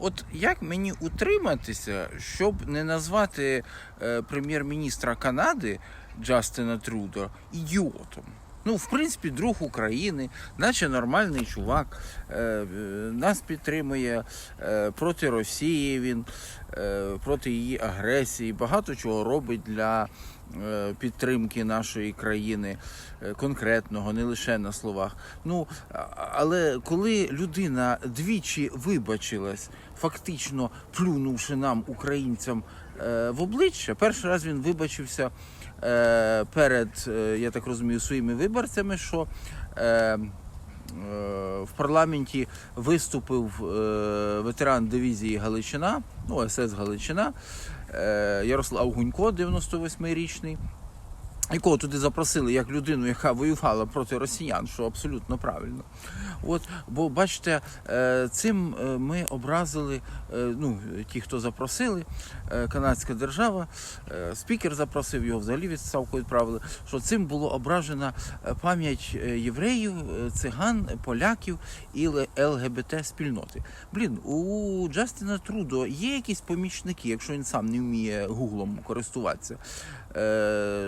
От як мені утриматися, щоб не назвати е, прем'єр-міністра Канади Джастина Трудо ідіотом? Ну, в принципі, друг України, наче нормальний чувак, е, нас підтримує е, проти Росії. Він е, проти її агресії, багато чого робить для підтримки нашої країни е, конкретного, не лише на словах. Ну але коли людина двічі вибачилась, фактично плюнувши нам, українцям, е, в обличчя, перший раз він вибачився е, перед, е, я так розумію, своїми виборцями, що. Е, в парламенті виступив е, ветеран дивізії Галичина, ну СС Галичина, е, Ярослав Гунько, 98-річний, якого туди запросили як людину, яка воювала проти росіян, що абсолютно правильно. От, бо бачите, е, цим е, ми образили, е, ну, ті, хто запросили, канадська держава, спікер запросив його, взагалі відставку відправили, що цим було ображена пам'ять євреїв, циган, поляків і ЛГБТ спільноти. Блін, у Джастіна Трудо є якісь помічники, якщо він сам не вміє гуглом користуватися,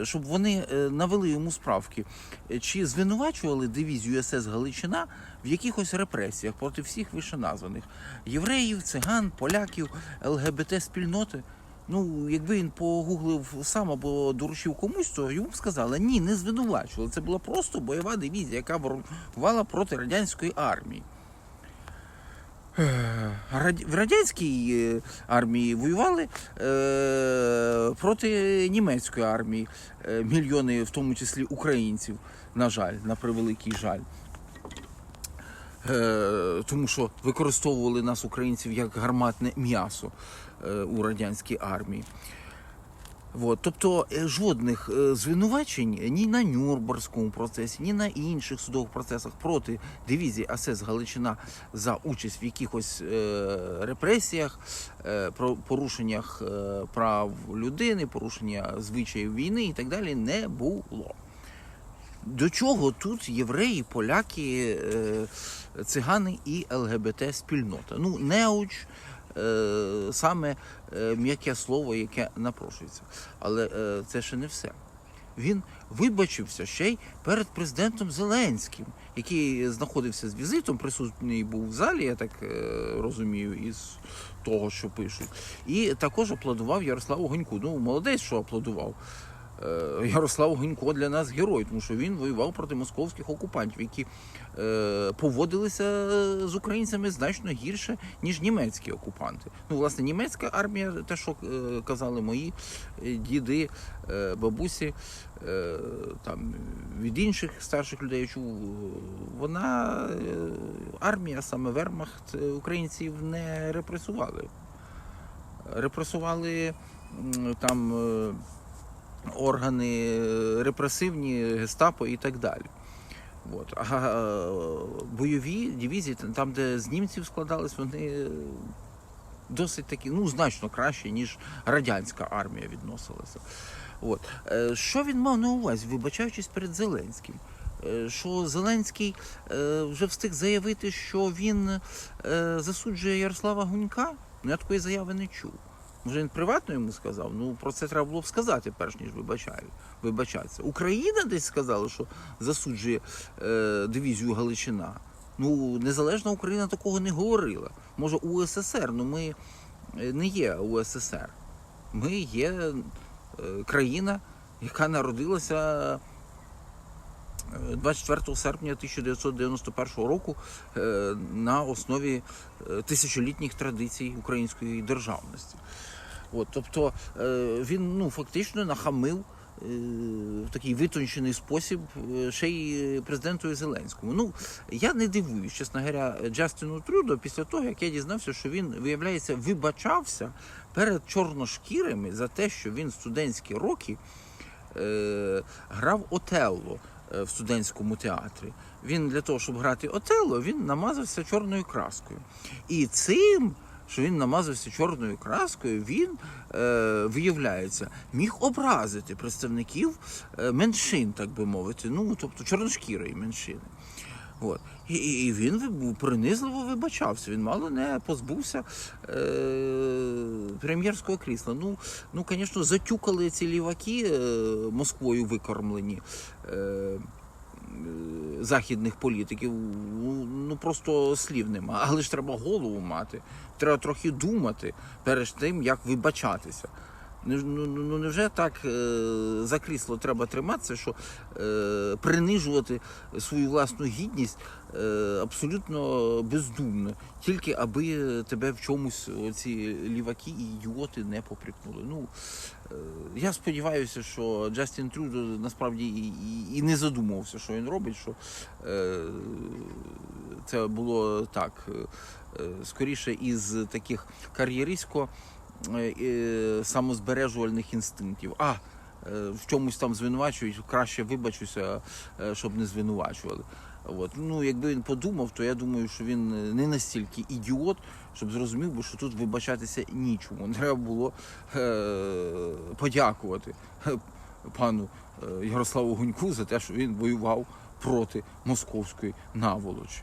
щоб вони е, навели йому справки, Е, чи звинувачували дивізію СС Галичина в якихось репресіях проти всіх вищеназваних євреїв, циган, поляків, ЛГБТ спільноти. Ну, якби він погуглив сам або доручив комусь, то йому б сказали, ні, не звинувачували. Це була просто бойова дивізія, яка воювала проти радянської армії. Е, В радянській е, армії воювали е, проти німецької армії, мільйони, в тому числі українців, на жаль, на превеликий жаль. Тому що використовували нас, українців, як гарматне м'ясо у радянській армії. От, тобто е, жодних е, звинувачень ні на Нюрнберзькому процесі, ні на інших судових процесах проти дивізії АСС Галичина за участь в якихось е, репресіях, про порушеннях прав людини, порушення звичаїв війни і так далі не було. До чого тут євреї, поляки, цигани і ЛГБТ спільнота? Ну, неуч саме е, м'яке слово, яке напрошується. Але е, це ще не все. Він вибачився ще й перед президентом Зеленським, який знаходився з візитом, присутній був в залі, я так е, розумію, із того, що пишуть. І також аплодував Ярославу Гоньку. Ну, молодець, що аплодував. Е, Ярослав Гонько для нас герой, тому що він воював проти московських окупантів, які е, поводилися з українцями значно гірше, ніж німецькі окупанти. Ну, власне, німецька армія, те, що е, казали мої е, діди, е, бабусі, е, там від інших старших людей я чув, вона е, армія, саме Вермахт, е, українців не репресували. Репресували там. Органи е, репресивні, гестапо і так далі. От. А е, бойові дивізії, там, де з німців складались, вони досить такі, ну, значно краще, ніж радянська армія відносилася. От. Е, Що він мав на увазі, вибачаючись перед Зеленським? Що Зеленський вже встиг заявити, що він засуджує Ярослава Гунька? Ну, я такої заяви не чув. Може, він приватно йому сказав? Ну про це треба було б сказати, перш ніж вибачаю, вибачатися. Україна десь сказала, що засуджує е, дивізію Галичина. Ну, незалежна Україна такого не говорила. Може, УССР, ну ми е, не є УССР. Ми є е, країна, яка народилася е, 24 серпня 1991 року е, на основі е, тисячолітніх традицій української державності. От, тобто е, він ну, фактично нахамив е, в такий витончений спосіб е, ще й президенту Зеленському. Ну, я не дивуюсь, чесно говоря, Джастину Трудо після того, як я дізнався, що він, виявляється, вибачався перед чорношкірими за те, що він студентські роки е, грав Отелло в студентському театрі. Він для того, щоб грати Отелло, він намазався чорною краскою. І цим, що він намазався чорною краскою, він, е, виявляється, міг образити представників е, меншин, так би мовити, ну, тобто чорношкірої меншини. От. І, і він принизливо вибачався. Він мало не позбувся е, прем'єрського крісла. Ну, ну, звісно, затюкали ці ліваки е, Москвою викормлені. Е, Західних політиків, ну просто слів нема. Але ж треба голову мати. Треба трохи думати перед тим, як вибачатися. Ну, ну, ну невже так е, за крісло треба триматися, що е, принижувати свою власну гідність е, абсолютно бездумно, тільки аби тебе в чомусь ці ліваки і ідіоти не поприкнули. Ну, е, я сподіваюся, що Джастін Трюдо насправді і, і, і не задумувався, що він робить, що е, це було так. е, Скоріше із таких кар'єристсько самозбережувальних інстинктів. А, е, в чомусь там звинувачують, краще вибачуся, е, щоб не звинувачували. От. Ну, якби він подумав, то я думаю, що він е, не настільки ідіот, щоб зрозумів би, що тут вибачатися нічому. Треба було е- подякувати е, пану е, Ярославу Гуньку за те, що він воював проти московської наволочі.